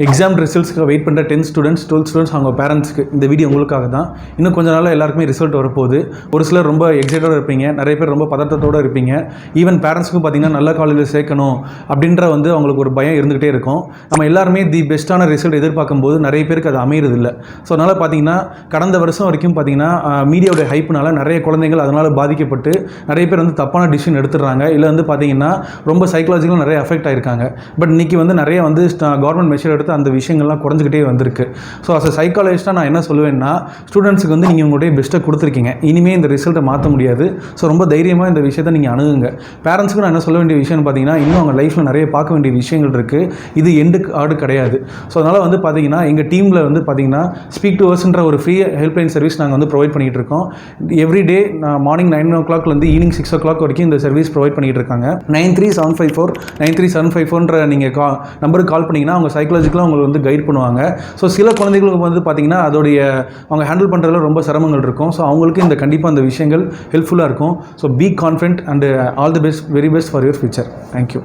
Exam ரிசல்ட்ஸ்க்கு wait பண்ணுற tenth students twelfth students அவங்க பேரண்ட்ஸ்க்கு இந்த வீடியோ உங்களுக்காக தான். இன்னும் கொஞ்ச நாளாக எல்லாருக்குமே ரிசல்ட் வரப்போகுது. ஒரு சிலர் ரொம்ப எக்ஸைட்டோடு இருப்பீங்க. நிறைய பேர் ரொம்ப பதட்டத்தோடு இருப்பீங்க. ஈவன் பேரண்ட்ஸ்க்கும் பார்த்தீங்கன்னா நல்ல காலேஜில் சேர்க்கணும் அப்படின்ற வந்து அவங்களுக்கு ஒரு பயம் இருந்துகிட்டே இருக்கும். நம்ம எல்லாருமே தி பெஸ்ட்டான ரிசல்ட் எதிர்பார்க்கும் போது நிறைய பேருக்கு அது அமையிறது இல்லை ஸோ அதனால் பார்த்தீங்கன்னா கடந்த வருஷம் வரைக்கும் பார்த்தீங்கன்னா மீடியாவுடைய ஹைப்னால நிறைய குழந்தைகள் அதனால் பாதிக்கப்பட்டு நிறைய பேர் வந்து தப்பான டிசிஷன் எடுத்துடுறாங்க. இல்லை வந்து பார்த்தீங்கன்னா ரொம்ப சைக்கலாஜிக்கலாக நிறைய அஃபெக்ட் ஆகிருக்காங்க பட் இன்றைக்கி வந்து நிறைய வந்து கவர்மெண்ட் மெஷர் அடுத்து அந்த விஷயங்கள்லாம் குறைஞ்சிக்கிட்டே வந்திருக்கு. ஸோ அஸ் அ சைக்காலஜிஸ்ட்டாக நான் என்ன சொல்லுவேன்னா ஸ்டூடெண்ட்ஸுக்கு வந்து நீங்கள் உங்களுடைய பெஸ்ட்டை கொடுத்துருக்கீங்க. இனிமேல் இந்த ரிசல்ட்டை மாற்ற முடியாது. ஸோ ரொம்ப தைரியமாக இந்த விஷயத்தை நீங்கள் அணுகுங்க. பேரண்ட்ஸுக்கு நான் என்ன சொல்ல வேண்டிய விஷயம்னு பார்த்தீங்கன்னா இன்னும் அவங்க லைஃப்பில் நிறைய பார்க்க வேண்டிய விஷயங்கள் இருக்குது இது எண்டு ஆடு கிடையாது. ஸோ அதனால் வந்து பார்த்தீங்கன்னா எங்கள் டீமில் வந்து பார்த்தீங்கன்னா ஸ்பீக் டு வர்ஸ்ன்ற ஒரு ஃப்ரீ ஹெல்ப்லைன் சர்வீஸ் நாங்கள் வந்து ப்ரொவைட் பண்ணிகிட்டு இருக்கோம். எவ்ரி டே மார்னிங் நைன் ஓ கிளாக்லேருந்து ஈவினிங் சிக்ஸ் ஓ கிளாக் வரைக்கும் இந்த சர்வீஸ் ப்ரொவைட் பண்ணிகிட்டு இருக்காங்க. Nine three seven five four nine three seven five ஃபோர்ன்ற நீங்கள் கா நம்பருக்கு கால் பண்ணிங்கன்னா அவங்க சைக்காலஜி சைக்கலாஜிக்கலாக உங்களுக்கு வந்து கைட் பண்ணுவாங்க. ஸோ சில குழந்தைகளுக்கு வந்து பார்த்தீங்கன்னா அதோடைய அவங்க ஹேண்டில் பண்ணுறதுல ரொம்ப சிரமங்கள் இருக்கும். ஸோ அவங்களுக்கு இந்த கண்டிப்பாக அந்த விஷயங்கள் ஹெல்ப்ஃபுல்லாக இருக்கும். So be confident and all the best very best for your future thank you